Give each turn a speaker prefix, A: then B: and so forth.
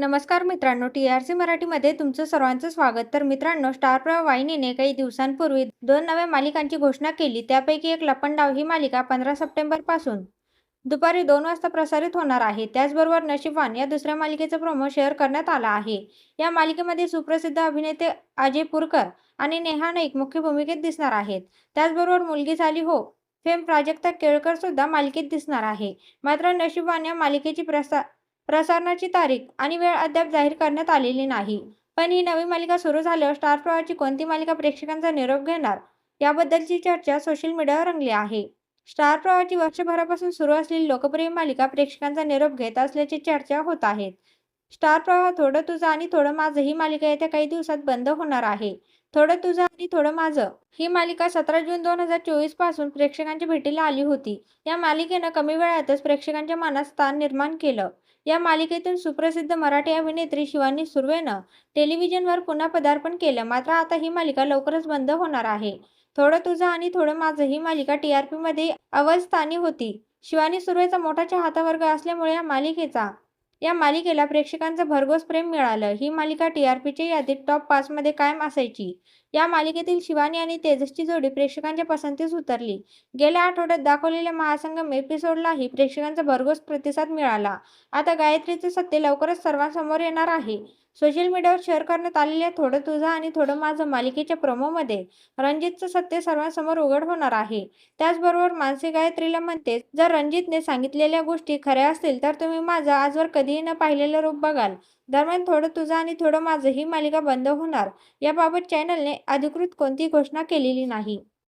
A: नमस्कार मित्रांनो T R C मराठीमध्ये तुमचं सर्वांचं स्वागत. तर मित्रांनो स्टार प्रवाह वाहिनीने काही दिवसांपूर्वी दोन नव्या मालिकांची घोषणा केली. त्यापैकी एक लपंडाव ही मालिका पंधरा सप्टेंबरपासून दुपारी दोन वाजता प्रसारित होणार आहे. त्याचबरोबर नशीबवान या दुसऱ्या मालिकेचा प्रोमो शेअर करण्यात आला आहे. या मालिकेमध्ये सुप्रसिद्ध अभिनेते अजय पुरकर आणि नेहा नाईक मुख्य भूमिकेत दिसणार आहेत. त्याचबरोबर मुलगी झाली हो फेम प्राजक्ता केळकर सुद्धा मालिकेत दिसणार आहे. मात्र नशीबवान या मालिकेची प्रसा प्रसारणाची तारीख आणि वेळ अद्याप जाहीर करण्यात आलेली नाही. पण ही नवी मालिका सुरू झाल्यावर स्टार प्रवाहाची कोणती मालिका प्रेक्षकांचा निरोप घेणार? याबद्दलची चर्चा सोशल मीडियावर रंगली आहे. स्टार प्रवाहाची वर्षभरापासून सुरू असलेली लोकप्रिय मालिका प्रेक्षकांचा निरोप घेत असल्याची चर्चा होत आहेत स्टार प्रवाह थोडं तुझं आणि थोडं माझं ही मालिका येत्या काही दिवसात बंद होणार आहे. थोडं तुझं आणि थोडं माझं ही मालिका सतरा जून दोन हजार चोवीसपासून प्रेक्षकांच्या भेटीला आली होती. या मालिकेनं कमी वेळातच प्रेक्षकांच्या मनात स्थान निर्माण केलं. या मालिकेतून सुप्रसिद्ध मराठी अभिनेत्री शिवानी सुर्वेनं टेलिव्हिजनवर पुन्हा पदार्पण केलं. मात्र आता ही मालिका लवकरच बंद होणार आहे. थोडं तुझं आणि थोडं माझं ही मालिका टी आर पीमध्ये अवस्थानी होती. शिवानी सुर्वेचा मोठा चाहतावर्ग असल्यामुळे या मालिकेचा या मालिकेला प्रेक्षकांचं भरघोस प्रेम मिळालं. ही मालिका टी आर पीच्या यादीत टॉप पाचमध्ये कायम असायची. या मालिकेतील शिवानी आणि तेजसची जोडी प्रेक्षकांच्या पसंतीस उतरली. गेल्या आठवड्यात दाखवलेल्या महासंगम एपिसोडलाही प्रेक्षकांचा भरघोस प्रतिसाद मिळाला. आता गायत्रीचे सत्य लवकरच सर्वांसमोर येणार आहे. सोशल मीडियावर शेअर करण्यात आलेल्या थोडं तुझं आणि थोडं माझं मालिकेच्या प्रोमोमध्ये रणजितचं सत्य सर्वांसमोर उघड होणार आहे. त्याचबरोबर मानसी गायत्रीला म्हणते जर रणजितने सांगितलेल्या गोष्टी खऱ्या असतील तर तुम्ही माझं आजवर कधीही न पाहिलेलं रूप बघाल. दरम्यान थोडं तुझं आणि थोडं माझं ही मालिका बंद होणार. याबाबत चॅनलने अधिकृत कोणती घोषणा केलेली नाही.